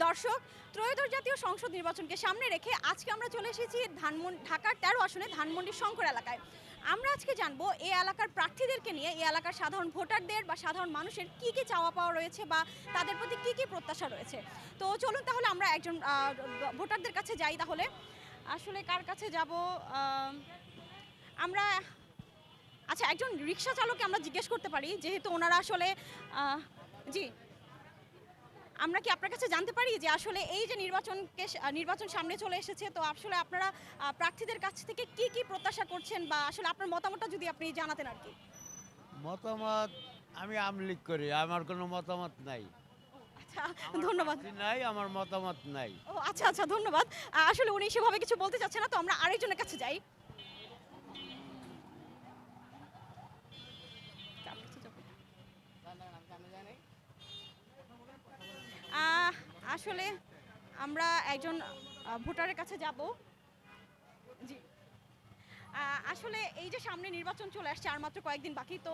দর্শক, ত্রয়োদশ জাতীয় সংসদ নির্বাচনকে সামনে রেখে আজকে আমরা চলে এসেছি ধানমন্ডি, ঢাকার তেরো আসনে ধানমন্ডি শঙ্কর এলাকায়। আমরা আজকে জানব এই এলাকার প্রার্থীদেরকে নিয়ে এই এলাকার সাধারণ ভোটারদের বা সাধারণ মানুষের কি কি চাওয়া পাওয়া রয়েছে বা তাদের প্রতি কি কি প্রত্যাশা রয়েছে। তো চলুন তাহলে আমরা একজন ভোটারদের কাছে যাই তাহলে। আসলে কার কাছে যাব? আমরা আচ্ছা একজন রিক্সা চালককে আমরা জিজ্ঞেস করতে পারি, যেহেতু ওনারা আসলে জি। আমরা কি আপনার কাছে জানতে পারি যে আসলে এই যে নির্বাচনকে নির্বাচন সামনে চলে এসেছে? তো আসলে আপনারা প্রার্থীদের কাছ থেকে কি কি প্রত্যাশা করছেন বা আসলে আপনার মতামতটা যদি আপনি জানাতেন আর কি? মতামত আমি আমলিক করি আমার কোনো মতামত নাই। আচ্ছা ধন্যবাদ। নাই আমার মতামত নাই। ও আচ্ছা আচ্ছা ধন্যবাদ। আসলে উনি সেভাবে কিছু বলতে চাচ্ছে না তো আমরা আরেকজনের কাছে যাই। আসলে আমরা একজন ভোটারের কাছে যাব। জি। আসলে এই যে সামনে নির্বাচন চলে আসছে আর মাত্র কয়েকদিন বাকি, তো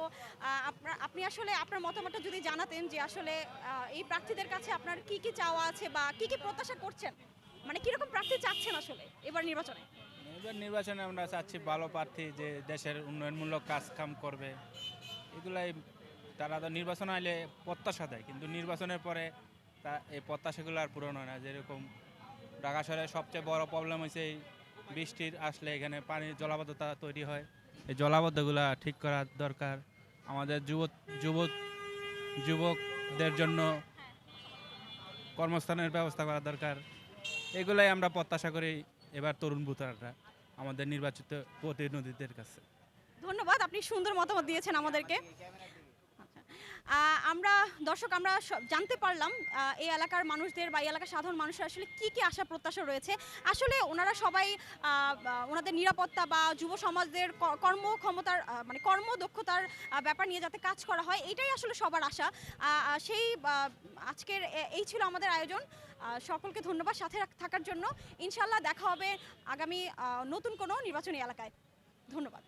আপনার আপনি আসলে আপনার মতামতটা যদি জানাতেন যে আসলে এই প্রার্থীদের কাছে আপনার কি কি চাওয়া আছে বা কি কি প্রত্যাশা করছেন? মানে কীরকম প্রার্থী চাচ্ছেন আসলে এবার নির্বাচনে? এবার নির্বাচনে আমরা চাচ্ছি ভালো প্রার্থী যে দেশের উন্নয়নমূলক কাজ কাম করবে। এগুলাই তারা তো নির্বাচন আইলে প্রত্যাশা দেয়, কিন্তু নির্বাচনের পরে তা এই প্রত্যাশাগুলো আর পূরণ হয় না। যেরকম ঢাকা শহরে সবচেয়ে বড় প্রবলেম হয়েছে এই বৃষ্টির আসলে এখানে পানির জলাবদ্ধতা তৈরি হয়। এই জলাবদ্ধগুলা ঠিক করা দরকার আমাদের যুব যুব, যুবকদের জন্য কর্মস্থানের ব্যবস্থা করা দরকার। এগুলাই আমরা প্রত্যাশা করি এবার তরুণ ভোটাররা, আমাদের নির্বাচিত প্রতিনিধিদের কাছে। ধন্যবাদ, আপনি সুন্দর মতামত দিয়েছেন আমাদেরকে। আমরা, দর্শক, আমরা জানতে পারলাম এই এলাকার মানুষদের বা এই এলাকার সাধারণ মানুষের আসলে কি কি আশা প্রত্যাশা রয়েছে। আসলে ওনারা সবাই ওনাদের নিরাপত্তা বা যুব সমাজদের কর্মক্ষমতার মানে কর্মদক্ষতার ব্যাপার নিয়ে যাতে কাজ করা হয়, এটাই আসলে সবার আশা। সেই আজকের এই ছিল আমাদের আয়োজন। সকলকে ধন্যবাদ সাথে থাকার জন্য। ইনশাল্লাহ দেখা হবে আগামী নতুন কোনো নির্বাচনী এলাকায়। ধন্যবাদ।